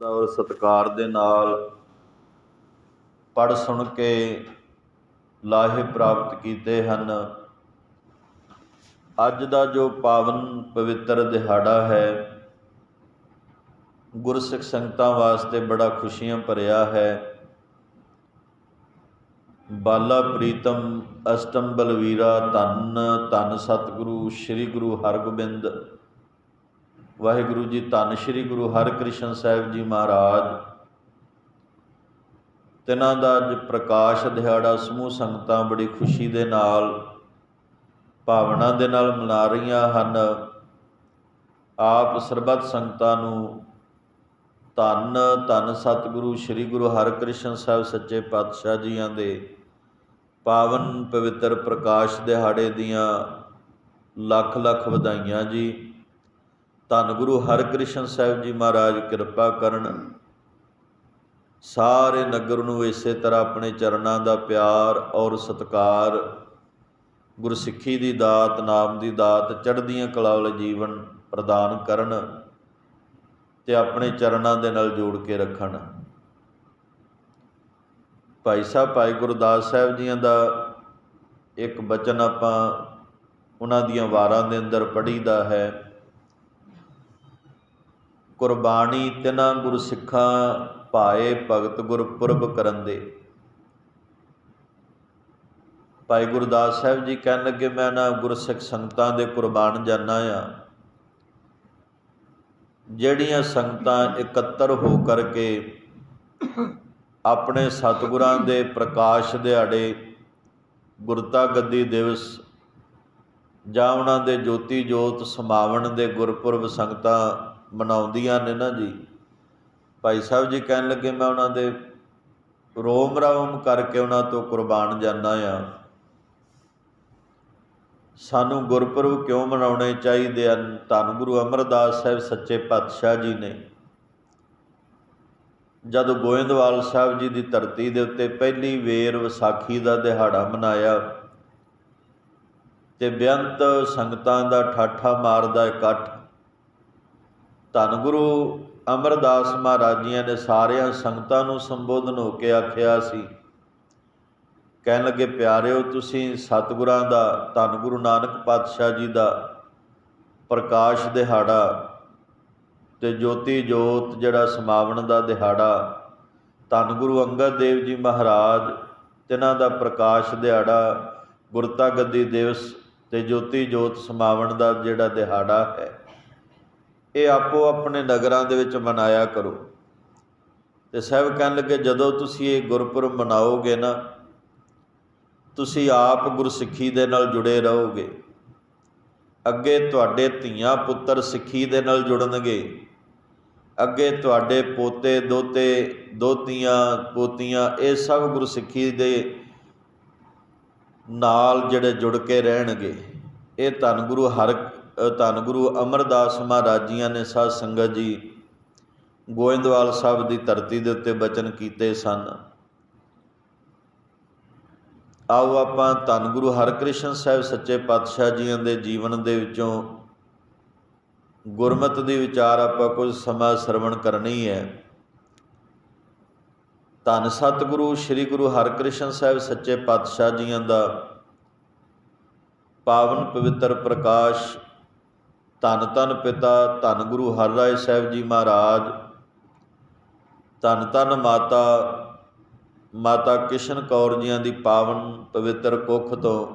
ਔਰ ਸਤਿਕਾਰ ਦੇ ਨਾਲ ਪੜ ਸੁਣ ਕੇ ਲਾਹੇ ਪ੍ਰਾਪਤ ਕੀਤੇ ਹਨ। ਅੱਜ ਦਾ ਜੋ ਪਾਵਨ ਪਵਿੱਤਰ ਦਿਹਾੜਾ ਹੈ, ਗੁਰਸਿੱਖ ਸੰਗਤਾਂ ਵਾਸਤੇ ਬੜਾ ਖੁਸ਼ੀਆਂ ਭਰਿਆ ਹੈ। ਬਾਲਾ ਪ੍ਰੀਤਮ ਅਸ਼ਟਮ ਬਲਵੀਰਾ ਧੰਨ ਧੰਨ ਸਤਿਗੁਰੂ, ਸ੍ਰੀ ਗੁਰੂ ਹਰਗੋਬਿੰਦ ਵਾਹਿਗੁਰੂ ਜੀ, ਧੰਨ ਸ੍ਰੀ ਗੁਰੂ ਹਰਕ੍ਰਿਸ਼ਨ ਸਾਹਿਬ ਜੀ ਮਹਾਰਾਜ। ਤਿਨਾਂ ਦਾ ਅੱਜ ਪ੍ਰਕਾਸ਼ ਦਿਹਾੜਾ, ਸਮੂਹ ਸੰਗਤਾਂ ਬੜੀ ਖੁਸ਼ੀ ਦੇ ਨਾਲ, ਭਾਵਨਾ ਦੇ ਨਾਲ ਮਨਾ ਰਹੀਆਂ ਹਨ। ਆਪ ਸਰਬੱਤ ਸੰਗਤਾਂ ਨੂੰ ਧੰਨ ਧੰਨ ਸਤਿਗੁਰੂ ਸ੍ਰੀ ਗੁਰੂ ਹਰਕ੍ਰਿਸ਼ਨ ਸਾਹਿਬ ਸੱਚੇ ਪਾਤਸ਼ਾਹ ਜੀਆਂ ਦੇ ਪਾਵਨ ਪਵਿੱਤਰ ਪ੍ਰਕਾਸ਼ ਦਿਹਾੜੇ ਦੀਆਂ ਲੱਖ ਲੱਖ ਵਧਾਈਆਂ ਜੀ। ਧੰਨ ਗੁਰੂ ਹਰਕ੍ਰਿਸ਼ਨ ਸਾਹਿਬ ਜੀ ਮਹਾਰਾਜ, ਕਿਰਪਾ ਕਰਨ। ਸਾਰੇ ਨਗਰ ਨੂੰ ਇਸੇ ਤਰ੍ਹਾਂ ਆਪਣੇ ਚਰਨਾਂ ਦਾ ਪਿਆਰ ਔਰ ਸਤਿਕਾਰ, ਗੁਰਸਿੱਖੀ ਦੀ ਦਾਤ, ਨਾਮ ਦੀ ਦਾਤ, ਚੜ੍ਹਦੀਆਂ ਕਲਾ ਵਾਲੇ ਜੀਵਨ ਪ੍ਰਦਾਨ ਕਰਨ ਤੇ ਆਪਣੇ ਚਰਨਾਂ ਦੇ ਨਾਲ ਜੋੜ ਕੇ ਰੱਖਣ। ਭਾਈ ਸਾਹਿਬ, ਭਾਈ ਗੁਰਦਾਸ ਸਾਹਿਬ ਜੀਆਂ ਦਾ ਇੱਕ ਬਚਨ ਆਪਾਂ ਉਹਨਾਂ ਦੀਆਂ ਵਾਰਾਂ ਦੇ ਅੰਦਰ ਪੜ੍ਹੀਦਾ ਹੈ। ਕੁਰਬਾਨੀ ਤਿਨਾ ਗੁਰ ਸਿੱਖਾਂ ਭਾਏ ਭਗਤ ਗੁਰਪੁਰਬ ਕਰਨ ਦੇ। ਭਾਈ ਗੁਰਦਾਸ ਸਾਹਿਬ ਜੀ ਕਹਿਣ ਲੱਗੇ, ਮੈਂ ਨਾ ਗੁਰਸਿੱਖ ਸੰਗਤਾਂ ਦੇ ਕੁਰਬਾਨ ਜਾਣਾ ਆ। ਜਿਹੜੀਆਂ ਸੰਗਤਾਂ ਇਕੱਤਰ ਹੋ ਕਰਕੇ ਆਪਣੇ ਸਤਿਗੁਰਾਂ ਦੇ ਪ੍ਰਕਾਸ਼ ਦਿਹਾੜੇ, ਗੁਰਤਾ ਗੱਦੀ ਦਿਵਸ ਜਾਂ ਉਹਨਾਂ ਦੇ ਜੋਤੀ ਜੋਤ ਸਮਾਵਣ ਦੇ ਗੁਰਪੁਰਬ ਸੰਗਤਾਂ ਮਨਾਉਂਦੀਆਂ ਨੇ ਨਾ ਜੀ। ਭਾਈ ਸਾਹਿਬ ਜੀ ਕਹਿਣ ਲੱਗੇ, ਮੈਂ ਉਹਨਾਂ ਦੇ ਰੋਮ ਰਾਮ ਕਰਕੇ ਉਹਨਾਂ ਤੋਂ ਕੁਰਬਾਨ ਜਾਣਾ ਆ। ਸਾਨੂੰ ਗੁਰਪੁਰਬ ਕਿਉਂ ਮਨਾਉਣੇ ਚਾਹੀਦੇ ਹਨ? ਧੰਨ ਗੁਰੂ ਅਮਰਦਾਸ ਸਾਹਿਬ ਸੱਚੇ ਪਾਤਸ਼ਾਹ ਜੀ ਨੇ। ਜਦੋਂ ਗੋਇੰਦਵਾਲ ਸਾਹਿਬ ਜੀ ਦੀ ਧਰਤੀ ਦੇ ਉੱਤੇ ਪਹਿਲੀ ਵੇਰ ਵਿਸਾਖੀ ਦਾ ਦਿਹਾੜਾ ਮਨਾਇਆ ਤੇ ਬੇਅੰਤ ਸੰਗਤਾਂ ਦਾ ਠਾਠਾ ਮਾਰਦਾ ਇਕੱਠ ਧੰਨ ਗੁਰੂ ਅਮਰਦਾਸ ਮਹਾਰਾਜੀਆਂ ਨੇ ਸਾਰਿਆਂ ਸੰਗਤਾਂ ਨੂੰ ਸੰਬੋਧਨ ਹੋ ਕੇ ਆਖਿਆ ਸੀ। ਕਹਿਣ ਲੱਗੇ, ਪਿਆਰਿਓ, ਤੁਸੀਂ ਸਤਿਗੁਰਾਂ ਦਾ, ਧੰਨ ਗੁਰੂ ਨਾਨਕ ਪਾਤਸ਼ਾਹ ਜੀ ਦਾ ਪ੍ਰਕਾਸ਼ ਦਿਹਾੜਾ ਤੇ ਜੋਤੀ ਜੋਤ ਜਿਹੜਾ ਸਮਾਵਣ ਦਾ ਦਿਹਾੜਾ, ਧੰਨ ਗੁਰੂ ਅੰਗਦ ਦੇਵ ਜੀ ਮਹਾਰਾਜ, ਤਿਨਾਂ ਦਾ ਪ੍ਰਕਾਸ਼ ਦਿਹਾੜਾ, ਗੁਰਤਾ ਗੱਦੀ ਦਿਵਸ ਤੇ ਜੋਤੀ ਜੋਤ ਸਮਾਵਣ ਦਾ ਜਿਹੜਾ ਦਿਹਾੜਾ ਹੈ। ਇਹ ਆਪੋ ਆਪਣੇ ਨਗਰਾਂ ਦੇ ਵਿੱਚ ਮਨਾਇਆ ਕਰੋ। ਤੇ ਸਾਹਿਬ ਕਹਿਣ ਲੱਗੇ, ਜਦੋਂ ਤੁਸੀਂ ਇਹ ਗੁਰਪੁਰਬ ਮਨਾਓਗੇ ਨਾ, ਤੁਸੀਂ ਆਪ ਗੁਰਸਿੱਖੀ ਦੇ ਨਾਲ ਜੁੜੇ ਰਹੋਗੇ। ਅੱਗੇ ਤੁਹਾਡੇ ਧੀਆਂ ਪੁੱਤਰ ਸਿੱਖੀ ਦੇ ਨਾਲ ਜੁੜਨਗੇ। ਅੱਗੇ ਤੁਹਾਡੇ ਪੋਤੇ, ਦੋਤੇ, ਦੋਤੀਆਂ, ਪੋਤੀਆਂ, ਇਹ ਸਭ ਗੁਰਸਿੱਖੀ ਦੇ ਨਾਲ ਜਿਹੜੇ ਜੁੜ ਕੇ ਰਹਿਣਗੇ। ਇਹ ਧੰਨ ਗੁਰੂ ਹਰ ਧੰਨ ਗੁਰੂ ਅਮਰਦਾਸ ਮਹਾਰਾਜੀਆਂ ਨੇ ਸਾਧ ਸੰਗਤ ਜੀ ਗੋਇੰਦਵਾਲ ਸਾਹਿਬ ਦੀ ਧਰਤੀ ਦੇ ਉੱਤੇ ਬਚਨ ਕੀਤੇ ਸਨ। ਆਓ ਆਪਾਂ ਧੰਨ ਗੁਰੂ ਹਰਕ੍ਰਿਸ਼ਨ ਸਾਹਿਬ ਸੱਚੇ ਪਾਤਸ਼ਾਹ ਜੀਆਂ ਦੇ ਜੀਵਨ ਦੇ ਵਿੱਚੋਂ ਗੁਰਮਤ ਦੀ ਵਿਚਾਰ ਆਪਾਂ ਕੁਝ ਸਮਾਂ ਸਰਵਣ ਕਰਨੀ ਹੈ। ਧੰਨ ਸਤਿਗੁਰੂ, ਸ੍ਰੀ ਗੁਰੂ ਹਰਕ੍ਰਿਸ਼ਨ ਸਾਹਿਬ ਸੱਚੇ ਪਾਤਸ਼ਾਹ ਜੀਆਂ ਦਾ ਪਾਵਨ ਪਵਿੱਤਰ ਪ੍ਰਕਾਸ਼ ਧੰਨ ਧੰਨ ਪਿਤਾ, ਧੰਨ ਗੁਰੂ ਹਰਰਾਏ ਸਾਹਿਬ ਜੀ ਮਹਾਰਾਜ, ਧੰਨ ਧੰਨ ਮਾਤਾ ਮਾਤਾ ਕਿਸ਼ਨ ਕੌਰ ਜੀਆਂ ਦੀ ਪਾਵਨ ਪਵਿੱਤਰ ਕੁੱਖ ਤੋਂ,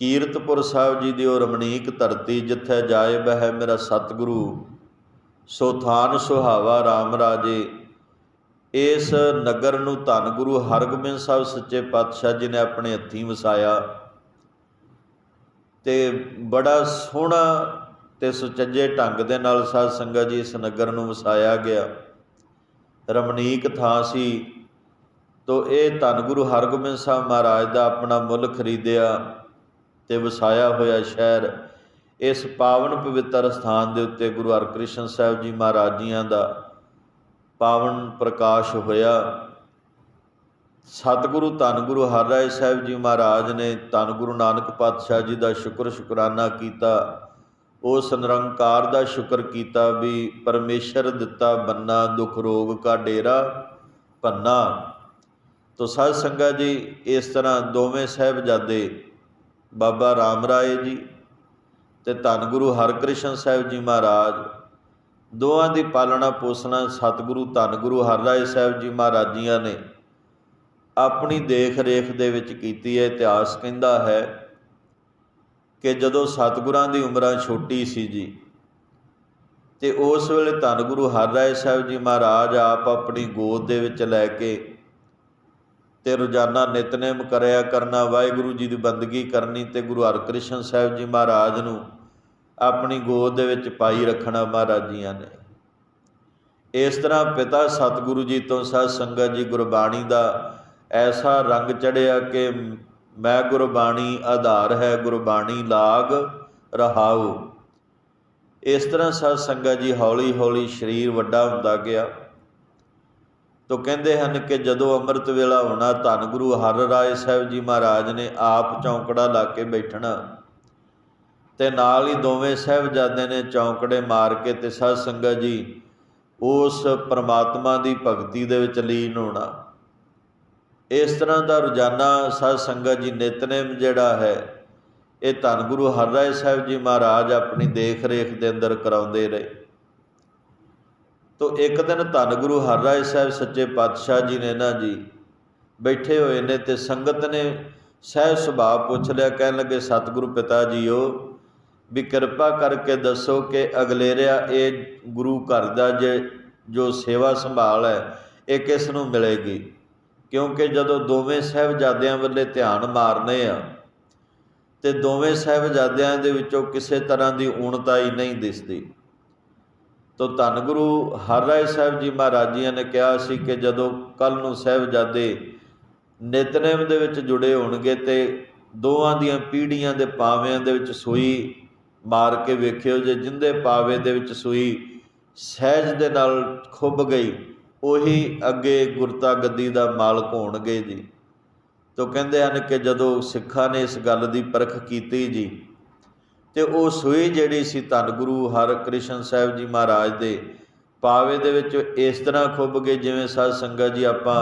ਕੀਰਤਪੁਰ ਸਾਹਿਬ ਜੀ ਦੀ ਉਹ ਰਮਣੀਕ ਧਰਤੀ ਜਿੱਥੇ ਜਾਏ ਬਹਿ ਮੇਰਾ ਸਤਿਗੁਰੂ, ਸੋ ਥਾਨ ਸੁਹਾਵਾ RAM ਰਾਜੇ। ਇਸ ਨਗਰ ਨੂੰ ਧੰਨ ਗੁਰੂ ਹਰਗੋਬਿੰਦ ਸਾਹਿਬ ਸੱਚੇ ਪਾਤਸ਼ਾਹ ਜੀ ਨੇ ਆਪਣੇ ਹੱਥੀਂ ਵਸਾਇਆ। ਤੇ ਬੜਾ ਸੋਹਣਾ ਤੇ ਸੁਚੱਜੇ ਢੰਗ ਦੇ ਨਾਲ ਸਾਧ ਸੰਗਤ ਜੀ ਇਸ ਨਗਰ ਨੂੰ ਵਸਾਇਆ ਗਿਆ। ਰਮਣੀਕ ਥਾਂ ਸੀ। ਤੋ ਇਹ ਧੰਨ ਗੁਰੂ ਹਰਗੋਬਿੰਦ ਸਾਹਿਬ ਮਹਾਰਾਜ ਦਾ ਆਪਣਾ ਮੁੱਲ ਖਰੀਦਿਆ ਤੇ ਵਸਾਇਆ ਹੋਇਆ ਸ਼ਹਿਰ। ਇਸ ਪਾਵਨ ਪਵਿੱਤਰ ਸਥਾਨ ਦੇ ਉੱਤੇ ਗੁਰੂ ਹਰਕ੍ਰਿਸ਼ਨ ਸਾਹਿਬ ਜੀ ਮਹਾਰਾਜ ਜੀਆਂ ਦਾ ਪਾਵਨ ਪ੍ਰਕਾਸ਼ ਹੋਇਆ। ਸਤਿਗੁਰੂ ਧੰਨ ਗੁਰੂ ਹਰਰਾਏ ਸਾਹਿਬ ਜੀ ਮਹਾਰਾਜ ਨੇ ਧੰਨ ਗੁਰੂ ਨਾਨਕ ਪਾਤਸ਼ਾਹ ਜੀ ਦਾ ਸ਼ੁਕਰ ਸ਼ੁਕਰਾਨਾ ਕੀਤਾ, ਉਸ ਨਿਰੰਕਾਰ ਦਾ ਸ਼ੁਕਰ ਕੀਤਾ ਵੀ ਪਰਮੇਸ਼ਰ ਦਿੱਤਾ ਬੰਨਾ ਦੁਖ ਰੋਗ ਕਾ ਡੇਰਾ ਪੰਨਾ ਤੋ ਸਾਧ ਸੰਗਤ ਜੀ, ਇਸ ਤਰ੍ਹਾਂ ਦੋਵੇਂ ਸਾਹਿਬਜ਼ਾਦੇ ਬਾਬਾ ਰਾਮ ਰਾਏ ਜੀ ਤੇ ਧੰਨ ਗੁਰੂ ਹਰਕ੍ਰਿਸ਼ਨ ਸਾਹਿਬ ਜੀ ਮਹਾਰਾਜ ਦੋਹਾਂ ਦੀ ਪਾਲਣਾ ਪੋਸਣਾ ਸਤਿਗੁਰੂ, ਧੰਨ ਗੁਰੂ ਹਰਰਾਏ ਸਾਹਿਬ ਜੀ ਮਹਾਰਾਜ ਜੀਆਂ ਨੇ ਆਪਣੀ ਦੇਖ ਰੇਖ ਦੇ ਵਿੱਚ ਕੀਤੀ ਹੈ, ਇਤਿਹਾਸ ਕਹਿੰਦਾ ਹੈ ਕਿ ਜਦੋਂ ਸਤਿਗੁਰਾਂ ਦੀ ਉਮਰਾਂ ਛੋਟੀ ਸੀ ਜੀ ਤੇ ਉਸ ਵੇਲੇ ਧੰਨ ਗੁਰੂ ਹਰਰਾਏ ਸਾਹਿਬ ਜੀ ਮਹਾਰਾਜ ਆਪ ਆਪਣੀ ਗੋਦ ਦੇ ਵਿੱਚ ਲੈ ਕੇ ਤੇ ਰੋਜ਼ਾਨਾ ਨਿਤਨੇਮ ਕਰਿਆ ਕਰਨਾ, ਵਾਹਿਗੁਰੂ ਜੀ ਦੀ ਬੰਦਗੀ ਕਰਨੀ ਤੇ ਗੁਰੂ ਹਰਕ੍ਰਿਸ਼ਨ ਸਾਹਿਬ ਜੀ ਮਹਾਰਾਜ ਨੂੰ ਆਪਣੀ ਗੋਦ ਦੇ ਵਿੱਚ ਪਾਈ ਰੱਖਣਾ ਮਹਾਰਾਜੀਆਂ ਨੇ। ਇਸ ਤਰ੍ਹਾਂ ਪਿਤਾ ਸਤਿਗੁਰੂ ਜੀ ਤੋਂ ਸਾਧ ਸੰਗਤ ਜੀ ਗੁਰਬਾਣੀ ਦਾ ਐਸਾ ਰੰਗ ਚੜਿਆ ਕਿ ਮੈਂ ਗੁਰਬਾਣੀ ਆਧਾਰ ਹੈ, ਗੁਰਬਾਣੀ ਲਾਗ ਰਹਾਉ। ਇਸ ਤਰ੍ਹਾਂ ਸਾਧ ਸੰਗਤ ਜੀ ਹੌਲੀ ਹੌਲੀ ਸਰੀਰ ਵੱਡਾ ਹੁੰਦਾ ਗਿਆ। ਤੋ ਕਹਿੰਦੇ ਹਨ ਕਿ ਜਦੋਂ ਅੰਮ੍ਰਿਤ ਵੇਲਾ ਹੋਣਾ, ਧੰਨ ਗੁਰੂ ਹਰ ਰਾਏ ਸਾਹਿਬ ਜੀ ਮਹਾਰਾਜ ਨੇ ਆਪ ਚੌਂਕੜਾ ਲਾ ਕੇ ਬੈਠਣਾ ਤੇ ਨਾਲ ਹੀ ਦੋਵੇਂ ਸਾਹਿਬਜ਼ਾਦੇ ਨੇ ਚੌਂਕੜੇ ਮਾਰ ਕੇ ਤੇ ਸਾਧ ਸੰਗਤ ਜੀ ਉਸ ਪਰਮਾਤਮਾ ਦੀ ਭਗਤੀ ਦੇ ਵਿੱਚ ਲੀਨ ਹੋਣਾ। ਇਸ ਤਰ੍ਹਾਂ ਦਾ ਰੋਜ਼ਾਨਾ ਸਾਧ ਸੰਗਤ ਜੀ ਨਿਤਨੇਮ ਜਿਹੜਾ ਹੈ, ਇਹ ਧੰਨ ਗੁਰੂ ਹਰਰਾਏ ਸਾਹਿਬ ਜੀ ਮਹਾਰਾਜ ਆਪਣੀ ਦੇਖ ਰੇਖ ਦੇ ਅੰਦਰ ਕਰਾਉਂਦੇ ਰਹੇ। ਤੋ ਇੱਕ ਦਿਨ ਧੰਨ ਗੁਰੂ ਹਰਰਾਏ ਸਾਹਿਬ ਸੱਚੇ ਪਾਤਸ਼ਾਹ ਜੀ ਨੇ ਨਾ ਜੀ ਬੈਠੇ ਹੋਏ ਨੇ ਤੇ ਸੰਗਤ ਨੇ ਸਹਿ ਸੁਭਾਅ ਪੁੱਛ ਲਿਆ, ਕਹਿਣ ਲੱਗੇ, ਸਤਿਗੁਰੂ ਪਿਤਾ ਜੀਓ, ਵੀ ਕਿਰਪਾ ਕਰਕੇ ਦੱਸੋ ਕਿ ਅਗਲੇਰਿਆ ਇਹ ਗੁਰੂ ਘਰ ਦਾ ਜੇ, ਜੋ ਸੇਵਾ ਸੰਭਾਲ ਹੈ, ਇਹ ਕਿਸ ਨੂੰ ਮਿਲੇਗੀ? ਕਿਉਂਕਿ ਜਦੋਂ ਦੋਵੇਂ ਸਹਿਬਜ਼ਾਦਿਆਂ ਵੱਲੇ ਧਿਆਨ ਮਾਰਨੇ ਆ, ਤੇ ਦੋਵੇਂ ਸਹਿਬਜ਼ਾਦਿਆਂ ਦੇ ਵਿੱਚੋਂ ਕਿਸੇ ਤਰ੍ਹਾਂ ਦੀ ਊਣਤਾ ਨਹੀਂ ਦਿਸਦੀ। ਤੋ ਧੰਨ ਗੁਰੂ ਹਰਰਾਏ ਸਾਹਿਬ ਜੀ ਮਹਾਰਾਜ ਜੀਆਂ ਨੇ ਕਿਹਾ ਸੀ ਕਿ ਜਦੋਂ ਕੱਲ ਨੂੰ ਸਹਿਬਜ਼ਾਦੇ ਨਿਤਨੇਮ ਦੇ ਵਿੱਚ ਜੁੜੇ ਹੋਣਗੇ ਤੇ ਦੋਵਾਂ ਦੀਆਂ ਪੀੜੀਆਂ ਦੇ ਪਾਵਿਆਂ ਦੇ ਵਿੱਚ ਸੂਈ ਮਾਰ ਕੇ ਵੇਖਿਓ ਜੇ ਜਿੰਦੇ ਪਾਵੇ ਦੇ ਵਿੱਚ ਸੂਈ ਸਹਿਜ ਦੇ ਨਾਲ ਖੁੱਭ ਗਈ ਉਹੀ ਅੱਗੇ ਗੁਰਤਾ ਗੱਦੀ ਦਾ ਮਾਲਕ ਹੋਣਗੇ ਜੀ। ਤੋ ਕਹਿੰਦੇ ਹਨ ਕਿ ਜਦੋਂ ਸਿੱਖਾਂ ਨੇ ਇਸ ਗੱਲ ਦੀ ਪਰਖ ਕੀਤੀ ਜੀ, ਤੇ ਉਹ ਸੂਈ ਜਿਹੜੀ ਸੀ ਧੰਨ ਗੁਰੂ ਹਰਕ੍ਰਿਸ਼ਨ ਸਾਹਿਬ ਜੀ ਮਹਾਰਾਜ ਦੇ ਪਾਵੇ ਦੇ ਵਿੱਚ ਇਸ ਤਰ੍ਹਾਂ ਖੁੱਭ ਗਏ ਜਿਵੇਂ ਸਾਧ ਸੰਗਤ ਜੀ ਆਪਾਂ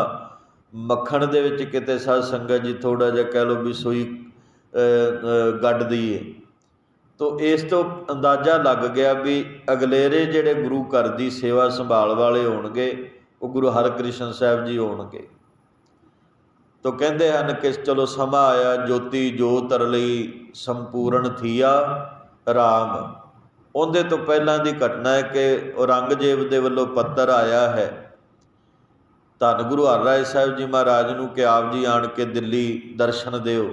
ਮੱਖਣ ਦੇ ਵਿੱਚ ਕਿਤੇ ਸਾਧ ਸੰਗਤ ਜੀ ਥੋੜਾ ਜਿਹਾ ਕਹਿ ਲਓ ਵੀ ਸੂਈ ਗੱਡ ਦਈਏ। ਤੋ ਇਸ ਤੋਂ ਅੰਦਾਜ਼ਾ ਲੱਗ ਗਿਆ ਵੀ ਅਗਲੇਰੇ ਜਿਹੜੇ ਗੁਰੂ ਘਰ ਦੀ ਸੇਵਾ ਸੰਭਾਲ ਵਾਲੇ ਹੋਣਗੇ ਉਹ ਗੁਰੂ ਹਰਕ੍ਰਿਸ਼ਨ ਸਾਹਿਬ ਜੀ ਹੋਣਗੇ। ਤੋ ਕਹਿੰਦੇ ਹਨ ਕਿ ਚਲੋ ਸਮਾਂ ਆਇਆ, ਜੋਤੀ ਜੋਤ ਲਈ ਸੰਪੂਰਨ ਥੀਆ RAM ਉਹਦੇ ਤੋਂ ਪਹਿਲਾਂ ਦੀ ਘਟਨਾ ਹੈ ਕਿ ਔਰੰਗਜ਼ੇਬ ਦੇ ਵੱਲੋਂ ਪੱਤਰ ਆਇਆ ਹੈ। ਧੰਨ ਗੁਰੂ ਹਰਰਾਏ ਸਾਹਿਬ ਜੀ ਮਹਾਰਾਜ ਨੂੰ ਕਿ ਆਪ ਜੀ ਆਣ ਕੇ ਦਿੱਲੀ ਦਰਸ਼ਨ ਦਿਓ।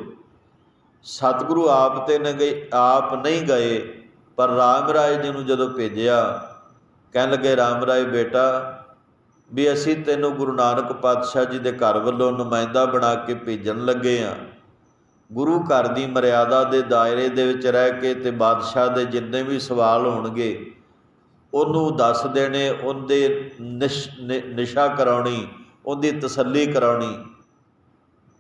ਸਤਿਗੁਰੂ ਆਪ ਤੇ ਨ ਗਏ, ਆਪ ਨਹੀਂ ਗਏ, ਪਰ ਰਾਮ ਰਾਏ ਜੀ ਨੂੰ ਜਦੋਂ ਭੇਜਿਆ, ਕਹਿਣ ਲੱਗੇ, ਰਾਮ ਰਾਏ ਬੇਟਾ ਵੀ ਅਸੀਂ ਤੈਨੂੰ ਗੁਰੂ ਨਾਨਕ ਪਾਤਸ਼ਾਹ ਜੀ ਦੇ ਘਰ ਵੱਲੋਂ ਨੁਮਾਇੰਦਾ ਬਣਾ ਕੇ ਭੇਜਣ ਲੱਗੇ ਆ ਗੁਰੂ ਘਰ ਦੀ ਮਰਿਆਦਾ ਦੇ ਦਾਇਰੇ ਦੇ ਵਿੱਚ ਰਹਿ ਕੇ ਤੇ ਬਾਦਸ਼ਾਹ ਦੇ ਜਿੰਨੇ ਵੀ ਸਵਾਲ ਹੋਣਗੇ, ਉਹਨੂੰ ਦੱਸ ਦੇਣੇ, ਉਹਦੇ ਨਿਸ਼ਾ ਕਰਾਉਣੀ, ਉਹਦੀ ਤਸੱਲੀ ਕਰਾਉਣੀ।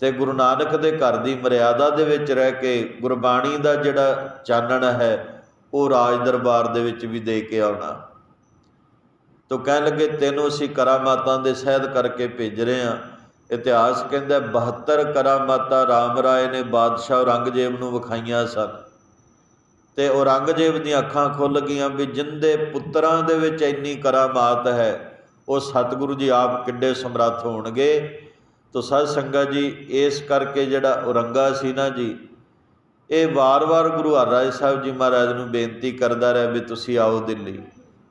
ਤੇ ਗੁਰੂ ਨਾਨਕ ਦੇ ਘਰ ਦੀ ਮਰਿਆਦਾ ਦੇ ਵਿੱਚ ਰਹਿ ਕੇ ਗੁਰਬਾਣੀ ਦਾ ਜਿਹੜਾ ਚਾਨਣ ਹੈ, ਉਹ ਰਾਜ ਦਰਬਾਰ ਦੇ ਵਿੱਚ ਵੀ ਦੇ ਕੇ ਆਉਣਾ। ਤੋ ਕਹਿਣ ਲੱਗੇ, ਤੈਨੂੰ ਅਸੀਂ ਕਰਾਮਾਤਾਂ ਦੇ ਸਹਿਦ ਕਰਕੇ ਭੇਜ ਰਹੇ ਹਾਂ। ਇਤਿਹਾਸ ਕਹਿੰਦਾ 72 ਕਰਾਮਾਤਾਂ ਰਾਮ ਰਾਏ ਨੇ ਬਾਦਸ਼ਾਹ ਔਰੰਗਜ਼ੇਬ ਨੂੰ ਵਿਖਾਈਆਂ ਸਨ। ਤੇ ਔਰੰਗਜ਼ੇਬ ਦੀਆਂ ਅੱਖਾਂ ਖੁੱਲ ਗਈਆਂ ਵੀ ਜਿੰਦੇ ਪੁੱਤਰਾਂ ਦੇ ਵਿੱਚ ਇੰਨੀ ਕਰਾਮਾਤ ਹੈ, ਉਹ ਸਤਿਗੁਰੂ ਜੀ ਆਪ ਕਿੱਡੇ ਸਮਰੱਥ ਹੋਣਗੇ। ਤੋ ਸਤ ਸੰਗਤ ਜੀ, ਇਸ ਕਰਕੇ ਜਿਹੜਾ ਔਰੰਗਾ ਸੀ ਨਾ ਜੀ, ਇਹ ਵਾਰ-ਵਾਰ ਗੁਰੂ ਹਰਰਾਏ ਸਾਹਿਬ ਜੀ ਮਹਾਰਾਜ ਨੂੰ ਬੇਨਤੀ ਕਰਦਾ ਰਿਹਾ ਵੀ ਤੁਸੀਂ ਆਓ ਦਿੱਲੀ।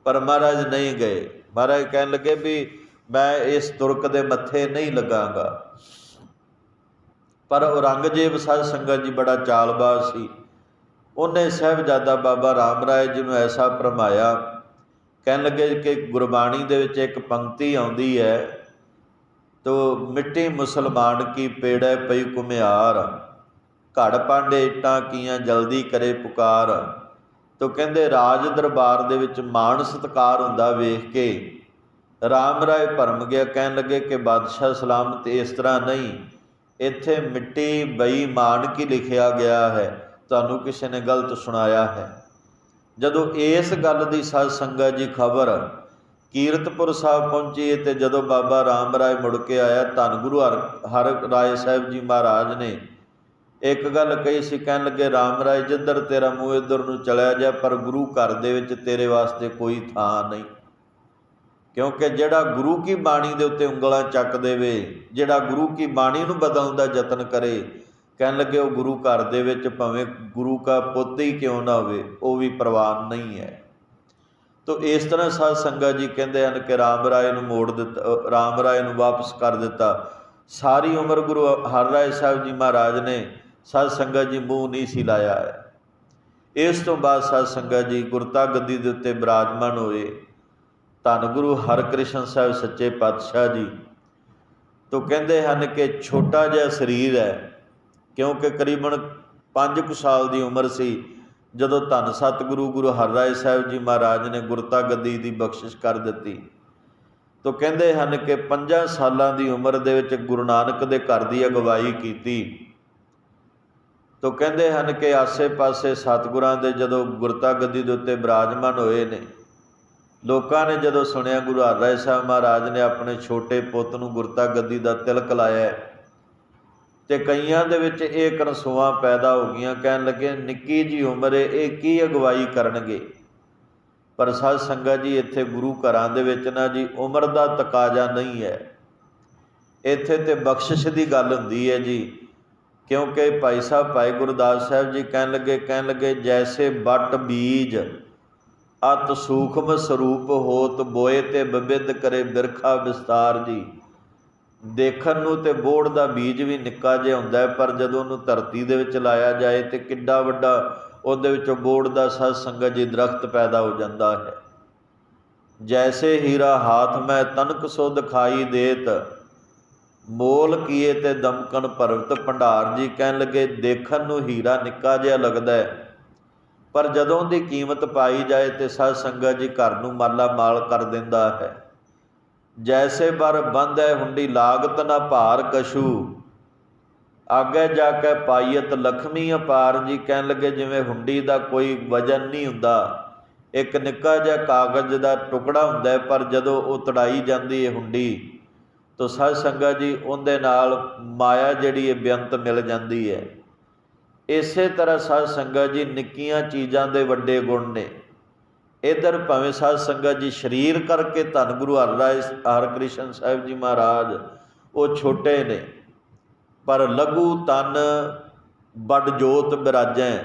ਪਰ ਮਹਾਰਾਜ ਨਹੀਂ ਗਏ। ਮਹਾਰਾਜ ਕਹਿਣ ਲੱਗੇ ਵੀ ਮੈਂ ਇਸ ਤੁਰਕ ਦੇ ਮੱਥੇ ਨਹੀਂ ਲੱਗਾਂਗਾ। ਪਰ ਔਰੰਗਜ਼ੇਬ ਸਾਧ ਸੰਗਤ ਜੀ ਬੜਾ ਚਾਲਬਾਜ਼ ਸੀ। ਉਹਨੇ ਸਹਿਬਜ਼ਾਦਾ ਬਾਬਾ ਰਾਮ ਰਾਏ ਜੀ ਨੂੰ ਐਸਾ ਭਰਮਾਇਆ ਕਹਿਣ ਲੱਗੇ ਕਿ ਗੁਰਬਾਣੀ ਦੇ ਵਿੱਚ ਇੱਕ ਪੰਕਤੀ ਆਉਂਦੀ ਹੈ, ਤੋ ਮਿੱਟੀ ਮੁਸਲਮਾਨ ਕੀ ਪੇੜੈ ਪਈ ਕੁਮਿਆਰ ਘੜ ਪਾਂਡੇ ਇਟਾਂ ਕੀਆਂ ਜਲਦੀ ਕਰੇ ਪੁਕਾਰ। ਤੋ ਕਹਿੰਦੇ ਰਾਜ ਦਰਬਾਰ ਦੇ ਵਿੱਚ ਮਾਣ ਸਤਕਾਰ ਹੁੰਦਾ ਵੇਖ ਕੇ। ਰਾਮ ਰਾਏ ਭਰਮ ਗਿਆ, ਕਹਿਣ ਲੱਗੇ ਕਿ ਬਾਦਸ਼ਾਹ ਸਲਾਮਤ ਇਸ ਤਰ੍ਹਾਂ ਨਹੀਂ। ਇੱਥੇ ਮਿੱਟੀ ਬੇਈਮਾਨ ਕੀ ਲਿਖਿਆ ਗਿਆ ਹੈ? ਤੁਹਾਨੂੰ ਕਿਸੇ ਨੇ ਗਲਤ ਸੁਣਾਇਆ ਹੈ? ਜਦੋਂ ਇਸ ਗੱਲ ਦੀ ਸਾਧ ਸੰਗਤ ਜੀ ਖਬਰ ਕੀਰਤਪੁਰ ਸਾਹਿਬ ਪਹੁੰਚੀ ਤੇ ਜਦੋਂ ਬਾਬਾ ਰਾਮ ਰਾਏ ਮੁੜ ਕੇ ਆਇਆ, ਧੰਨ ਗੁਰੂ ਹਰ ਹਰ ਰਾਏ ਸਾਹਿਬ ਜੀ ਮਹਾਰਾਜ ਨੇ ਇੱਕ ਗੱਲ ਕਹੀ ਸੀ, ਕਹਿਣ ਲੱਗੇ, ਰਾਮ ਰਾਏ, ਜਿੱਧਰ ਤੇਰਾ ਮੂੰਹ, ਇੱਧਰ ਨੂੰ ਚਲਿਆ ਜਾ ਪਰ ਗੁਰੂ ਘਰ ਦੇ ਵਿੱਚ ਤੇਰੇ ਵਾਸਤੇ ਕੋਈ ਥਾਂ ਨਹੀਂ। ਕਿਉਂਕਿ ਜਿਹੜਾ ਗੁਰੂ ਕੀ ਬਾਣੀ ਦੇ ਉੱਤੇ ਉਂਗਲਾਂ ਚੱਕ ਦੇਵੇ, ਜਿਹੜਾ ਗੁਰੂ ਕੀ ਬਾਣੀ ਨੂੰ ਬਦਲਣ ਦਾ ਯਤਨ ਕਰੇ, ਕਹਿਣ ਲੱਗੇ, ਉਹ ਗੁਰੂ ਘਰ ਦੇ ਵਿੱਚ ਭਾਵੇਂ ਗੁਰੂ ਦਾ ਪੁੱਤ ਹੀ ਕਿਉਂ ਨਾ ਹੋਵੇ, ਉਹ ਵੀ ਪ੍ਰਵਾਨ ਨਹੀਂ ਹੈ। ਤੋ ਇਸ ਤਰ੍ਹਾਂ ਸਾਧ ਸੰਗਤ ਜੀ ਕਹਿੰਦੇ ਹਨ ਕਿ ਰਾਮ ਰਾਏ ਨੂੰ ਮੋੜ ਦਿੱਤਾ ਰਾਮ ਰਾਏ ਨੂੰ ਵਾਪਸ ਕਰ ਦਿੱਤਾ। ਸਾਰੀ ਉਮਰ ਗੁਰੂ ਹਰ ਰਾਏ ਸਾਹਿਬ ਜੀ ਮਹਾਰਾਜ ਨੇ ਸਾਧ ਸੰਗਤ ਜੀ ਮੂੰਹ ਨਹੀਂ ਸੀ ਲਾਇਆ ਹੈ ਇਸ ਤੋਂ ਬਾਅਦ ਸਾਧ ਸੰਗਤ ਜੀ ਗੁਰਤਾ ਗੱਦੀ ਦੇ ਉੱਤੇ ਬਿਰਾਜਮਾਨ ਹੋਏ। ਧੰਨ ਗੁਰੂ ਹਰਕ੍ਰਿਸ਼ਨ ਸਾਹਿਬ ਸੱਚੇ ਪਾਤਸ਼ਾਹ ਜੀ। ਤੋਂ ਕਹਿੰਦੇ ਹਨ ਕਿ ਛੋਟਾ ਜਿਹਾ ਸਰੀਰ ਹੈ, ਕਿਉਂਕਿ ਕਰੀਬਨ 5 ਕੁ ਸਾਲ ਦੀ ਉਮਰ ਸੀ, ਜਦੋਂ ਧੰਨ ਸਤਿਗੁਰੂ ਗੁਰੂ ਹਰਰਾਏ ਸਾਹਿਬ ਜੀ ਮਹਾਰਾਜ ਨੇ ਗੁਰਤਾ ਗੱਦੀ ਦੀ ਬਖਸ਼ਿਸ਼ ਕਰ ਦਿੱਤੀ। ਤੋਂ ਕਹਿੰਦੇ ਹਨ ਕਿ 5 ਸਾਲਾਂ ਦੀ ਉਮਰ ਦੇ ਵਿੱਚ ਗੁਰੂ ਨਾਨਕ ਦੇ ਘਰ ਦੀ ਅਗਵਾਈ ਕੀਤੀ। ਤੋ ਕਹਿੰਦੇ ਹਨ ਕਿ ਆਸੇ-ਪਾਸੇ ਸਤਿਗੁਰਾਂ ਦੇ ਜਦੋਂ ਗੁਰਤਾ ਗੱਦੀ ਦੇ ਉੱਤੇ ਬਿਰਾਜਮਾਨ ਹੋਏ ਨੇ ਲੋਕਾਂ ਨੇ ਜਦੋਂ ਸੁਣਿਆ ਗੁਰੂ ਹਰਰਾਏ ਸਾਹਿਬ ਮਹਾਰਾਜ ਨੇ ਆਪਣੇ ਛੋਟੇ ਪੁੱਤ ਨੂੰ ਗੁਰਤਾ ਗੱਦੀ ਦਾ ਤਿਲਕ ਲਾਇਆ ਹੈ, ਤੇ ਕਈਆਂ ਦੇ ਵਿੱਚ ਇਹ ਕਨਸੂਆਂ ਪੈਦਾ ਹੋ ਗਈਆਂ ਕਹਿਣ ਲੱਗੇ ਨਿੱਕੀ ਜੀ ਉਮਰ ਏ ਇਹ ਕੀ ਅਗਵਾਈ ਕਰਨਗੇ? ਪਰ ਸਾਧ ਸੰਗਤ ਜੀ ਇੱਥੇ ਗੁਰੂ ਘਰਾਂ ਦੇ ਵਿੱਚ ਨਾ ਜੀ ਉਮਰ ਦਾ ਤਕਾਜ਼ਾ ਨਹੀਂ ਹੈ। ਇੱਥੇ ਤੇ ਬਖਸ਼ਿਸ਼ ਦੀ ਗੱਲ ਹੁੰਦੀ ਹੈ ਜੀ। ਕਿਉਂਕਿ ਭਾਈ ਸਾਹਿਬ, ਭਾਈ ਗੁਰਦਾਸ ਸਾਹਿਬ ਜੀ ਕਹਿਣ ਲੱਗੇ ਕਹਿਣ ਲੱਗੇ, ਜੈਸੇ ਬੱਟ ਬੀਜ ਅਤ ਸੂਖਮ ਸਰੂਪ ਹੋਤ ਬੋਏ ਤੇ ਬਬਿੱਧ ਕਰੇ ਬਿਰਖਾ ਵਿਸਤਾਰ ਜੀ। ਦੇਖਣ ਨੂੰ ਤੇ ਬੋੜ ਦਾ ਬੀਜ ਵੀ ਨਿੱਕਾ ਜਿਹਾ ਹੁੰਦਾ ਹੈ, ਪਰ ਜਦੋਂ ਉਹਨੂੰ ਧਰਤੀ ਦੇ ਵਿੱਚ ਲਾਇਆ ਜਾਏ ਤੇ ਕਿੱਡਾ ਵੱਡਾ ਉਹਦੇ ਵਿੱਚੋਂ ਬੋੜ ਦਾ ਸਤ ਸੰਗਤ ਜੀ ਦਰਖਤ ਪੈਦਾ ਹੋ ਜਾਂਦਾ ਹੈ। ਜੈਸੇ ਹੀਰਾ ਹਾਥ ਮੈਂ ਤਨਕ ਸੋ ਦਿਖਾਈ ਦੇਤ ਮੋਲ ਕੀਏ ਤੇ ਦਮਕਣ ਭਰਵਤ ਭੰਡਾਰ ਜੀ ਕਹਿਣ ਲੱਗੇ, ਦੇਖਣ ਨੂੰ ਹੀਰਾ ਨਿੱਕਾ ਜਿਹਾ ਲੱਗਦਾ ਹੈ। ਪਰ ਜਦੋਂ ਦੀ ਕੀਮਤ ਪਾਈ ਜਾਏ ਤੇ ਸਤ ਸੰਗਤ ਜੀ ਘਰ ਨੂੰ ਮਾਲਾ ਮਾਲ ਕਰ ਦਿੰਦਾ ਹੈ। ਜੈਸੇ ਬਰ ਹੈ ਹੁੰਡੀ ਲਾਗਤ ਨਾ ਭਾਰ ਕਛੂ। ਆਗੇ ਜਾ ਕੇ ਪਾਈਤ ਲਖਮੀ ਅਪਾਰ ਜੀ ਕਹਿਣ ਲੱਗੇ, ਜਿਵੇਂ ਹੁੰਡੀ ਦਾ ਕੋਈ ਵਜਨ ਨਹੀਂ ਹੁੰਦਾ। ਇੱਕ ਨਿੱਕਾ ਜਿਹਾ ਕਾਗਜ਼ ਦਾ ਟੁਕੜਾ ਹੁੰਦਾ ਪਰ ਜਦੋਂ ਉਹ ਤੜਾਈ ਜਾਂਦੀ ਹੈ ਹੁੰਡੀ ਤੋ ਸਤ ਸੰਗਤ ਜੀ, ਉਹਦੇ ਨਾਲ ਮਾਇਆ ਜਿਹੜੀ ਹੈ ਬੇਅੰਤ ਮਿਲ ਜਾਂਦੀ ਹੈ। ਇਸੇ ਤਰ੍ਹਾਂ ਸਤ ਸੰਗਤ ਜੀ, ਨਿੱਕੀਆਂ ਚੀਜ਼ਾਂ ਦੇ ਵੱਡੇ ਗੁਣ ਨੇ। ਇਧਰ ਭਾਵੇਂ ਸਾਧ ਸੰਗਤ ਜੀ, ਸਰੀਰ ਕਰਕੇ ਧੰਨ ਗੁਰੂ ਹਰਰਾਏ ਹਰਕ੍ਰਿਸ਼ਨ ਸਾਹਿਬ ਜੀ ਮਹਾਰਾਜ, ਉਹ ਛੋਟੇ ਨੇ। ਪਰ ਲਘੂ ਤਨ ਵੱਡ ਜੋਤ ਬਿਰਾਜੈ।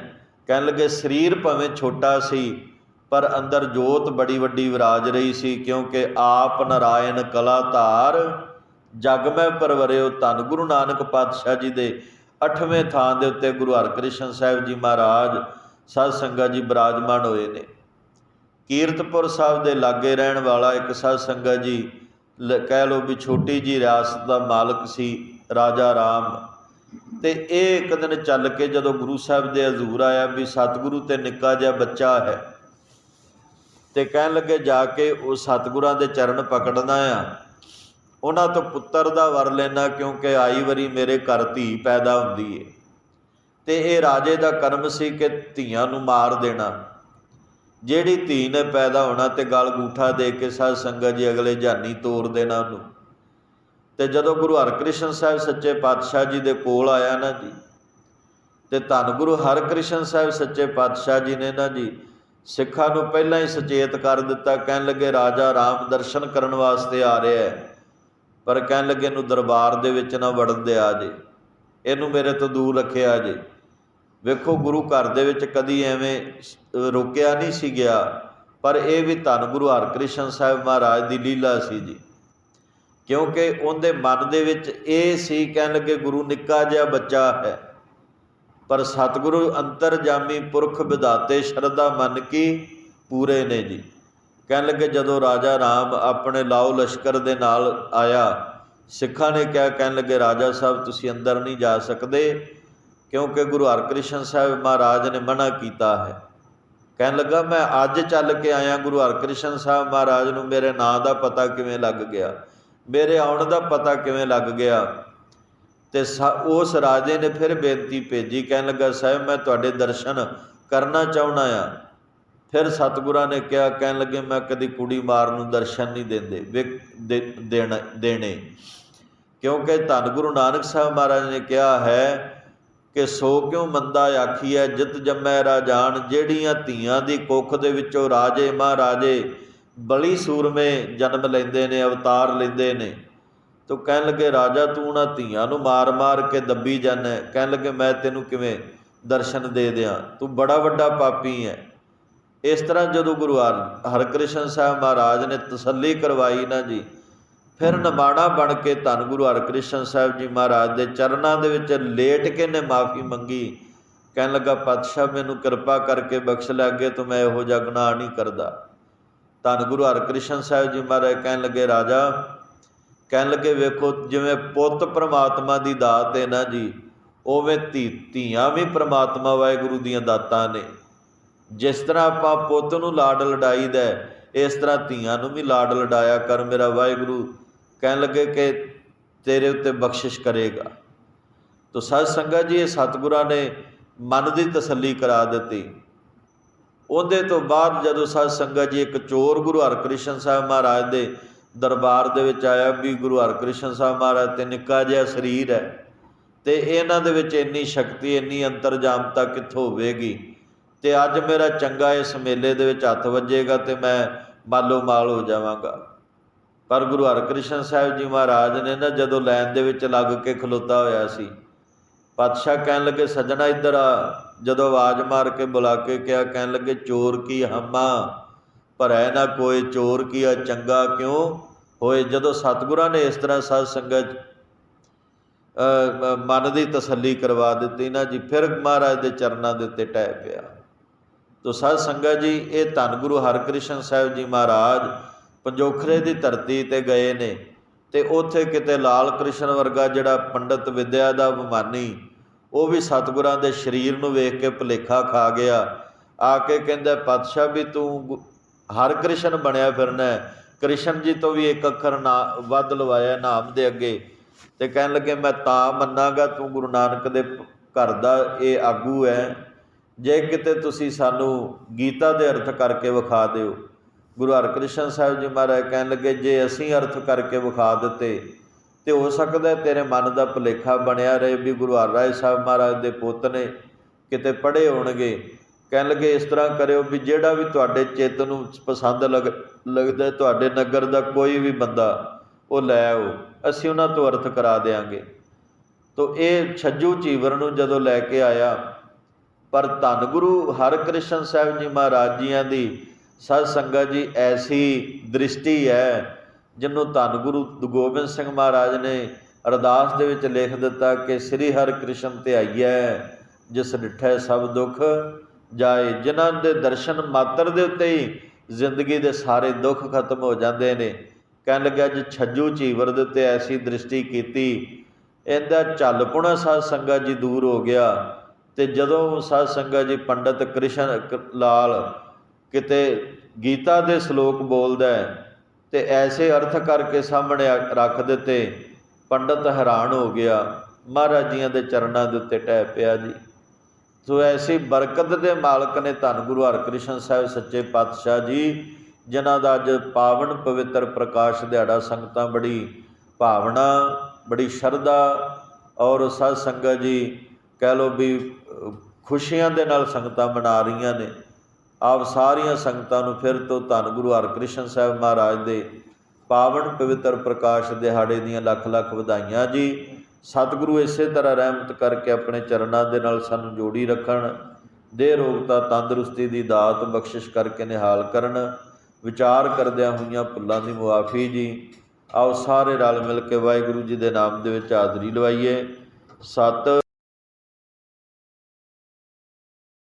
ਕਹਿਣ ਲੱਗੇ, ਸਰੀਰ ਭਾਵੇਂ ਛੋਟਾ ਸੀ, ਪਰ ਅੰਦਰ ਜੋਤ ਬੜੀ ਵੱਡੀ ਵਿਰਾਜ ਰਹੀ ਸੀ, ਕਿਉਂਕਿ ਆਪ ਨਰਾਇਣ ਕਲਾ ਧਾਰ ਜਗ ਮੈਂ ਪਰਵਰਿਓ ਧੰਨ ਗੁਰੂ ਨਾਨਕ ਪਾਤਸ਼ਾਹ ਜੀ ਦੇ 8ਵੇਂ ਥਾਂ ਦੇ ਉੱਤੇ ਗੁਰੂ ਹਰਕ੍ਰਿਸ਼ਨ ਸਾਹਿਬ ਜੀ ਮਹਾਰਾਜ, ਸਾਧ ਸੰਗਤ ਜੀ ਬਿਰਾਜਮਾਨ ਹੋਏ ਨੇ। ਕੀਰਤਪੁਰ ਸਾਹਿਬ ਦੇ ਲਾਗੇ ਰਹਿਣ ਵਾਲਾ ਇੱਕ ਸਾਧ ਸੰਗਤ ਜੀ ਕਹਿ ਲੋ ਵੀ ਛੋਟੀ ਜੀ ਰਿਆਸਤ ਦਾ ਮਾਲਕ ਸੀ, ਰਾਜਾ ਰਾਮ। ਤੇ ਇਹ ਇੱਕ ਦਿਨ ਚੱਲ ਕੇ ਜਦੋਂ ਗੁਰੂ ਸਾਹਿਬ ਦੇ ਹਜ਼ੂਰ ਆਇਆ ਵੀ ਸਤਿਗੁਰੂ ਤੇ ਨਿੱਕਾ ਜਿਹਾ ਬੱਚਾ ਹੈ, ਤੇ ਕਹਿਣ ਲੱਗੇ ਜਾ ਕੇ ਉਹ ਸਤਿਗੁਰਾਂ ਦੇ ਚਰਨ ਪਕੜਨਾ ਆ। ਉਹਨਾਂ ਤੋਂ ਪੁੱਤਰ ਦਾ ਵਰ ਲੈਣਾ ਕਿਉਂਕਿ ਆਈ ਵਾਰੀ ਮੇਰੇ ਘਰ ਧੀ ਪੈਦਾ ਹੁੰਦੀ ਏ। ਤੇ ਇਹ ਰਾਜੇ ਦਾ ਕਰਮ ਸੀ ਕਿ ਧੀਆਂ ਨੂੰ ਮਾਰ ਦੇਣਾ। ਜਿਹੜੀ ਧੀ ਨੇ ਪੈਦਾ ਹੋਣਾ ਤੇ ਗਲ ਗੂਠਾ ਦੇ ਕੇ ਸਾਧ ਸੰਗਤ ਜੀ ਅਗਲੇ ਜਾਨੀ ਤੋਰ ਦੇਣਾ ਉਹਨੂੰ। ਤੇ ਜਦੋਂ ਗੁਰੂ ਹਰਕ੍ਰਿਸ਼ਨ ਸਾਹਿਬ ਸੱਚੇ ਪਾਤਸ਼ਾਹ ਜੀ ਦੇ ਕੋਲ ਆਇਆ ਨਾ ਜੀ, ਤੇ ਧੰਨ ਗੁਰੂ ਹਰਕ੍ਰਿਸ਼ਨ ਸਾਹਿਬ ਸੱਚੇ ਪਾਤਸ਼ਾਹ ਜੀ ਨੇ ਨਾ ਜੀ, ਸਿੱਖਾਂ ਨੂੰ ਪਹਿਲਾਂ ਹੀ ਸੁਚੇਤ ਕਰ ਦਿੱਤਾ, ਕਹਿਣ ਲੱਗੇ ਰਾਜਾ ਰਾਮ ਦਰਸ਼ਨ ਕਰਨ ਵਾਸਤੇ ਆ ਰਿਹਾ ਹੈ। ਪਰ ਕਹਿਣ ਲੱਗੇ, ਇਹਨੂੰ ਦਰਬਾਰ ਦੇ ਵਿੱਚ ਨਾ ਵੜਨ ਦਿਆ ਜੇ। ਇਹਨੂੰ ਮੇਰੇ ਤੋਂ ਦੂਰ ਰੱਖਿਆ ਜੇ। ਵੇਖੋ, ਗੁਰੂ ਘਰ ਦੇ ਵਿੱਚ ਕਦੀ ਐਵੇਂ ਰੋਕਿਆ ਨਹੀਂ ਸੀ ਗਿਆ। ਪਰ ਇਹ ਵੀ ਧੰਨ ਗੁਰੂ ਹਰਕ੍ਰਿਸ਼ਨ ਸਾਹਿਬ ਮਹਾਰਾਜ ਦੀ ਲੀਲਾ ਸੀ ਜੀ। ਕਿਉਂਕਿ ਉਹਦੇ ਮਨ ਦੇ ਵਿੱਚ ਇਹ ਸੀ, ਕਹਿਣ ਲੱਗੇ, ਗੁਰੂ ਨਿੱਕਾ ਜਿਹਾ ਬੱਚਾ ਹੈ। ਪਰ ਸਤਿਗੁਰੂ ਅੰਤਰਜਾਮੀ ਪੁਰਖ ਵਿਦਾਤੇ ਸ਼ਰਧਾ ਮੰਨ ਕੀ ਪੂਰੇ ਨੇ ਜੀ। ਕਹਿਣ ਲੱਗੇ, ਜਦੋਂ ਰਾਜਾ ਰਾਮ ਆਪਣੇ ਲਾਓ ਲਸ਼ਕਰ ਦੇ ਨਾਲ ਆਇਆ, ਸਿੱਖਾਂ ਨੇ ਕਿਹਾ, ਕਹਿਣ ਲੱਗੇ, ਰਾਜਾ ਸਾਹਿਬ, ਤੁਸੀਂ ਅੰਦਰ ਨਹੀਂ ਜਾ ਸਕਦੇ, ਕਿਉਂਕਿ ਗੁਰੂ ਹਰਕ੍ਰਿਸ਼ਨ ਸਾਹਿਬ ਮਹਾਰਾਜ ਨੇ ਮਨਾ ਕੀਤਾ ਹੈ। ਕਹਿਣ ਲੱਗਾ, ਮੈਂ ਅੱਜ ਚੱਲ ਕੇ ਆਇਆ ਗੁਰੂ ਹਰਕ੍ਰਿਸ਼ਨ ਸਾਹਿਬ ਮਹਾਰਾਜ ਨੂੰ, ਮੇਰੇ ਨਾਂ ਦਾ ਪਤਾ ਕਿਵੇਂ ਲੱਗ ਗਿਆ, ਮੇਰੇ ਆਉਣ ਦਾ ਪਤਾ ਕਿਵੇਂ ਲੱਗ ਗਿਆ? ਤੇ ਉਸ ਰਾਜੇ ਨੇ ਫਿਰ ਬੇਨਤੀ ਭੇਜੀ, ਕਹਿਣ ਲੱਗਾ, ਸਾਹਿਬ, ਮੈਂ ਤੁਹਾਡੇ ਦਰਸ਼ਨ ਕਰਨਾ ਚਾਹੁੰਦਾ ਆ ਫਿਰ ਸਤਿਗੁਰਾਂ ਨੇ ਕਿਹਾ, ਕਹਿਣ ਲੱਗੇ, ਮੈਂ ਕਦੀ ਕੁੜੀ ਮਾਰ ਨੂੰ ਦਰਸ਼ਨ ਨਹੀਂ ਦਿੰਦੇ ਵੇ- ਦੇ- ਦੇਣ, ਦੇਣੇ। ਕਿਉਂਕਿ ਧੰਨ ਗੁਰੂ ਨਾਨਕ ਸਾਹਿਬ ਮਹਾਰਾਜ ਨੇ ਕਿਹਾ ਹੈ ਕਿ ਸੋ ਕਿਉ ਮੰਦਾ ਆਖੀਐ, ਜਿਤ ਜੰਮੈ ਰਾਜਾਨ ਜਿਹੜੀਆਂ ਧੀਆਂ ਦੀ ਕੁੱਖ ਦੇ ਵਿੱਚੋਂ ਰਾਜੇ ਮਹਾਰਾਜੇ ਬਲੀ ਸੂਰਮੇ ਜਨਮ ਲੈਂਦੇ ਨੇ, ਅਵਤਾਰ ਲੈਂਦੇ ਨੇ। ਤੋ ਕਹਿਣ ਲੱਗੇ, ਰਾਜਾ ਤੂੰ ਉਹਨਾਂ ਧੀਆਂ ਨੂੰ ਮਾਰ-ਮਾਰ ਕੇ ਦੱਬੀ ਜਾਂਦਾ ਕਹਿਣ ਲੱਗੇ, ਮੈਂ ਤੈਨੂੰ ਕਿਵੇਂ ਦਰਸ਼ਨ ਦੇ ਦਿਆਂ? ਤੂੰ ਬੜਾ ਵੱਡਾ ਪਾਪੀ ਹੈ ਇਸ ਤਰ੍ਹਾਂ ਜਦੋਂ ਗੁਰੂ ਹਰ- ਹਰਕ੍ਰਿਸ਼ਨ ਸਾਹਿਬ ਮਹਾਰਾਜ ਨੇ ਤਸੱਲੀ ਕਰਵਾਈ ਨਾ ਜੀ ਫਿਰ ਨਮਾਣਾ ਬਣ ਕੇ ਧੰਨ ਗੁਰੂ ਹਰਕ੍ਰਿਸ਼ਨ ਸਾਹਿਬ ਜੀ ਮਹਾਰਾਜ ਦੇ ਚਰਨਾਂ ਦੇ ਵਿੱਚ ਲੇਟ ਕੇ ਨੇ ਮਾਫੀ ਮੰਗੀ। ਕਹਿਣ ਲੱਗਾ ਪਾਤਸ਼ਾਹ ਮੈਨੂੰ ਕਿਰਪਾ ਕਰਕੇ ਬਖਸ਼ ਲੈ ਅੱਗੇ ਤੋਂ ਮੈਂ ਇਹੋ ਜਿਹਾ ਗੁਨਾਹ ਨਹੀਂ ਕਰਦਾ। ਧੰਨ ਗੁਰੂ ਹਰਕ੍ਰਿਸ਼ਨ ਸਾਹਿਬ ਜੀ ਮਹਾਰਾਜ ਕਹਿਣ ਲੱਗੇ ਰਾਜਾ ਕਹਿਣ ਲੱਗੇ ਵੇਖੋ ਜਿਵੇਂ ਪੁੱਤ ਪ੍ਰਮਾਤਮਾ ਦੀ ਦਾਤ ਹੈ ਨਾ ਜੀ ਉਵੇਂ ਧੀ ਧੀਆਂ ਵੀ ਪ੍ਰਮਾਤਮਾ ਵਾਹਿਗੁਰੂ ਦੀਆਂ ਦਾਤਾਂ ਨੇ। ਜਿਸ ਤਰ੍ਹਾਂ ਆਪਾਂ ਪੁੱਤ ਨੂੰ ਲਾਡ ਲਡਾਈਦਾ ਹੈ, ਇਸ ਤਰ੍ਹਾਂ ਧੀਆਂ ਨੂੰ ਵੀ ਲਾਡ ਲਡਾਇਆ ਕਰ ਮੇਰਾ ਵਾਹਿਗੁਰੂ। ਕਹਿਣ ਲੱਗੇ ਕਿ ਤੇਰੇ ਉੱਤੇ ਬਖਸ਼ਿਸ਼ ਕਰੇਗਾ। ਤੋ ਸਤ ਸੰਗਤ ਜੀ ਇਹ ਸਤਿਗੁਰਾਂ ਨੇ ਮਨ ਦੀ ਤਸੱਲੀ ਕਰਾ ਦਿੱਤੀ। ਉਹਦੇ ਤੋਂ ਬਾਅਦ ਜਦੋਂ ਸਤ ਸੰਗਤ ਜੀ ਇੱਕ ਚੋਰ ਗੁਰੂ ਹਰਕ੍ਰਿਸ਼ਨ ਸਾਹਿਬ ਮਹਾਰਾਜ ਦੇ ਦਰਬਾਰ ਦੇ ਵਿੱਚ ਆਇਆ ਵੀ ਗੁਰੂ ਹਰਕ੍ਰਿਸ਼ਨ ਸਾਹਿਬ ਮਹਾਰਾਜ ਤੇ ਨਿੱਕਾ ਜਿਹਾ ਸਰੀਰ ਹੈ ਤੇ ਇਹਨਾਂ ਦੇ ਵਿੱਚ ਇੰਨੀ ਸ਼ਕਤੀ ਇੰਨੀ ਅੰਤਰਜਾਮਤਾ ਕਿੱਥੋਂ ਹੋਵੇਗੀ? ਤੇ ਅੱਜ ਮੇਰਾ ਚੰਗਾ ਇਸ ਮੇਲੇ ਦੇ ਵਿੱਚ ਹੱਥ ਵੱਜੇਗਾ ਤੇ ਮੈਂ ਮਾਲੋ ਮਾਲ ਹੋ ਜਾਵਾਂਗਾ। ਪਰ ਗੁਰੂ ਹਰਕ੍ਰਿਸ਼ਨ ਸਾਹਿਬ ਜੀ ਮਹਾਰਾਜ ਨੇ ਨਾ ਜਦੋਂ ਲਾਈਨ ਦੇ ਵਿੱਚ ਲੱਗ ਕੇ ਖਲੋਤਾ ਹੋਇਆ ਸੀ, ਪਾਤਸ਼ਾਹ ਕਹਿਣ ਲੱਗੇ, ਸੱਜਣਾ ਇੱਧਰ ਆ। ਜਦੋਂ ਆਵਾਜ਼ ਮਾਰ ਕੇ ਬੁਲਾ ਕੇ ਕਿਹਾ, ਕਹਿਣ ਲੱਗੇ, ਚੋਰ ਕੀ ਹਮਾ ਭਰੈ ਨਾ ਕੋਈ ਚੋਰ ਕੀ ਆ, ਚੰਗਾ ਕਿਉਂ ਹੋਏ? ਜਦੋਂ ਸਤਿਗੁਰਾਂ ਨੇ ਇਸ ਤਰ੍ਹਾਂ ਸਾਧ ਸੰਗਤ ਮਨ ਦੀ ਤਸੱਲੀ ਕਰਵਾ ਦਿੱਤੀ ਨਾ ਜੀ, ਫਿਰ ਮਹਾਰਾਜ ਦੇ ਚਰਨਾਂ ਦੇ ਉੱਤੇ ਟਹਿ ਪਿਆ। ਤੋ ਸਾਧ ਸੰਗਤ ਜੀ, ਇਹ ਧੰਨ ਗੁਰੂ ਹਰਕ੍ਰਿਸ਼ਨ ਸਾਹਿਬ ਜੀ ਮਹਾਰਾਜ ਪੰਜੋਖਰੇ ਦੀ ਧਰਤੀ ਤੇ ਗਏ ਨੇ ਤੇ ਉੱਥੇ ਕਿਤੇ ਲਾਲ ਕ੍ਰਿਸ਼ਨ ਵਰਗਾ ਜਿਹੜਾ ਪੰਡਤ ਵਿਦਿਆ ਦਾ ਅਭਿਮਾਨੀ, ਉਹ ਵੀ ਸਤਿਗੁਰਾਂ ਦੇ ਸਰੀਰ ਨੂੰ ਵੇਖ ਕੇ ਭੁਲੇਖਾ ਖਾ ਗਿਆ। ਆ ਕੇ ਕਹਿੰਦਾ, ਪਾਤਸ਼ਾਹ ਵੀ ਤੂੰ ਗੁ- ਹਰ ਕ੍ਰਿਸ਼ਨ ਬਣਿਆ ਫਿਰਨਾ ਕ੍ਰਿਸ਼ਨ ਜੀ ਤੋਂ ਵੀ ਇੱਕ ਅੱਖਰ ਨਾ, ਵੱਧ ਲਵਾਇਆ ਨਾਮ ਦੇ ਅੱਗੇ ਤੇ ਕਹਿਣ ਲੱਗੇ, ਮੈਂ ਤਾਂ ਮੰਨਾਗਾ ਤੂੰ ਗੁਰੂ ਨਾਨਕ ਦੇ ਘਰ ਦਾ ਇਹ ਆਗੂ ਹੈ। ਜੇ ਕਿਤੇ ਤੁਸੀਂ ਸਾਨੂੰ ਗੀਤਾ ਦੇ ਅਰਥ ਕਰਕੇ ਵਿਖਾ ਦਿਓ, ਗੁਰੂ ਹਰਕ੍ਰਿਸ਼ਨ ਸਾਹਿਬ ਜੀ ਮਹਾਰਾਜ ਕਹਿਣ ਲੱਗੇ, ਜੇ ਅਸੀਂ ਅਰਥ ਕਰਕੇ ਵਿਖਾ ਦਿੱਤੇ, ਤੇ ਹੋ ਸਕਦਾ ਤੇਰੇ ਮਨ ਦਾ ਭੁਲੇਖਾ ਬਣਿਆ ਰਹੇ ਵੀ ਗੁਰੂ ਹਰਰਾਏ ਸਾਹਿਬ ਮਹਾਰਾਜ ਦੇ ਪੁੱਤ ਨੇ ਕਿਤੇ ਪੜ੍ਹੇ ਹੋਣਗੇ। ਕਹਿਣ ਲੱਗੇ, ਇਸ ਤਰ੍ਹਾਂ ਕਰਿਓ ਵੀ ਜਿਹੜਾ ਵੀ ਤੁਹਾਡੇ ਚਿੱਤ ਨੂੰ ਪਸੰਦ ਲੱਗ, ਲੱਗਦਾ ਤੁਹਾਡੇ ਨਗਰ ਦਾ ਕੋਈ ਵੀ ਬੰਦਾ, ਉਹ ਲੈ ਆਓ, ਅਸੀਂ ਉਹਨਾਂ ਤੋਂ ਅਰਥ ਕਰਾ ਦੇਾਂਗੇ ਤੋ ਇਹ ਛੱਜੂ ਚੀਵਰ ਨੂੰ ਜਦੋਂ ਲੈ ਕੇ ਆਇਆ ਪਰ ਧੰਨ ਗੁਰੂ ਹਰਕ੍ਰਿਸ਼ਨ ਸਾਹਿਬ ਜੀ ਮਹਾਰਾਜ ਜੀਆਂ ਦੀ ਸਤ ਸੰਗਤ ਜੀ, ਐਸੀ ਦ੍ਰਿਸ਼ਟੀ ਹੈ ਜਿਹਨੂੰ ਧੰਨ ਗੁਰੂ ਗੋਬਿੰਦ ਸਿੰਘ ਮਹਾਰਾਜ ਨੇ ਅਰਦਾਸ ਦੇ ਵਿੱਚ ਲਿਖ ਦਿੱਤਾ ਕਿ ਸ੍ਰੀ ਹਰਿਕ੍ਰਿਸ਼ਨ ਧਿਆਈਐ ਜਿਸ ਡਿਠੈ ਸਭ ਦੁੱਖ, ਜਾਏ ਜਿਨ੍ਹਾਂ ਦੇ ਦਰਸ਼ਨ ਮਾਤਰ ਦੇ ਉੱਤੇ ਹੀ ਜ਼ਿੰਦਗੀ ਦੇ ਸਾਰੇ ਦੁੱਖ ਖਤਮ ਹੋ ਜਾਂਦੇ ਨੇ। ਕਹਿਣ ਲੱਗਾ ਜੀ ਛੱਜੂ ਚੀਵਰ ਦੇ ਉੱਤੇ ਐਸੀ ਦ੍ਰਿਸ਼ਟੀ ਕੀਤੀ, ਇਹਦਾ ਚੱਲ ਝੱਲਪੁਣਾ ਸਾਧ ਸੰਗਤ ਜੀ ਦੂਰ ਹੋ ਗਿਆ। ਤੇ ਜਦੋਂ ਸਾਧ ਸੰਗਤ ਜੀ ਪੰਡਤ ਕ੍ਰਿਸ਼ਨ ਲਾਲ ਕਿਤੇ ਗੀਤਾ ਦੇ ਸ਼ਲੋਕ ਬੋਲਦਾ ਹੈ ਤੇ ਐਸੇ ਅਰਥ ਕਰਕੇ ਸਾਹਮਣੇ ਰੱਖ ਦਿੱਤੇ, ਪੰਡਤ ਹੈਰਾਨ ਹੋ ਗਿਆ, ਮਹਾਰਾਜ ਜੀਆਂ ਦੇ ਚਰਨਾਂ ਦੇ ਉੱਤੇ ਟਹਿ ਪਿਆ ਜੀ। ਸੋ ਐਸੀ ਬਰਕਤ ਦੇ ਮਾਲਕ ਨੇ ਧੰਨ ਗੁਰੂ ਹਰਕ੍ਰਿਸ਼ਨ ਸਾਹਿਬ ਸੱਚੇ ਪਾਤਸ਼ਾਹ ਜੀ, ਜਿਨ੍ਹਾਂ ਦਾ ਅੱਜ ਪਾਵਨ ਪਵਿੱਤਰ ਪ੍ਰਕਾਸ਼ ਦਿਹਾੜਾ ਸੰਗਤਾਂ ਬੜੀ ਭਾਵਨਾ, ਬੜੀ ਸ਼ਰਧਾ ਔਰ ਸਾਧ ਸੰਗਤ ਜੀ, ਕਹਿ ਲੋ ਵੀ ਖੁਸ਼ੀਆਂ ਦੇ ਨਾਲ ਸੰਗਤਾਂ ਮਨਾ ਰਹੀਆਂ ਨੇ। ਆਪ ਸਾਰੀਆਂ ਸੰਗਤਾਂ ਨੂੰ ਫਿਰ ਤੋਂ ਧੰਨ ਗੁਰੂ ਹਰਕ੍ਰਿਸ਼ਨ ਸਾਹਿਬ ਮਹਾਰਾਜ ਦੇ ਪਾਵਨ ਪਵਿੱਤਰ ਪ੍ਰਕਾਸ਼ ਦਿਹਾੜੇ ਦੀਆਂ ਲੱਖ ਲੱਖ ਵਧਾਈਆਂ ਜੀ। ਸਤਿਗੁਰੂ ਇਸੇ ਤਰ੍ਹਾਂ ਰਹਿਮਤ ਕਰਕੇ ਆਪਣੇ ਚਰਨਾਂ ਦੇ ਨਾਲ ਸਾਨੂੰ ਜੋੜੀ ਰੱਖਣ, ਦੇਹ ਰੋਗਤਾ ਤੰਦਰੁਸਤੀ ਦੀ ਦਾਤ ਬਖਸ਼ਿਸ਼ ਕਰਕੇ ਨਿਹਾਲ ਕਰਨ, ਵਿਚਾਰ ਕਰਦਿਆਂ ਹੋਈਆਂ ਭੁੱਲਾਂ ਦੀ ਮੁਆਫੀ ਜੀ। ਆਓ ਸਾਰੇ ਰਲ ਮਿਲ ਕੇ ਵਾਹਿਗੁਰੂ ਜੀ ਦੇ ਨਾਮ ਦੇ ਵਿੱਚ ਹਾਜ਼ਰੀ ਲਵਾਈਏ। ਸਤ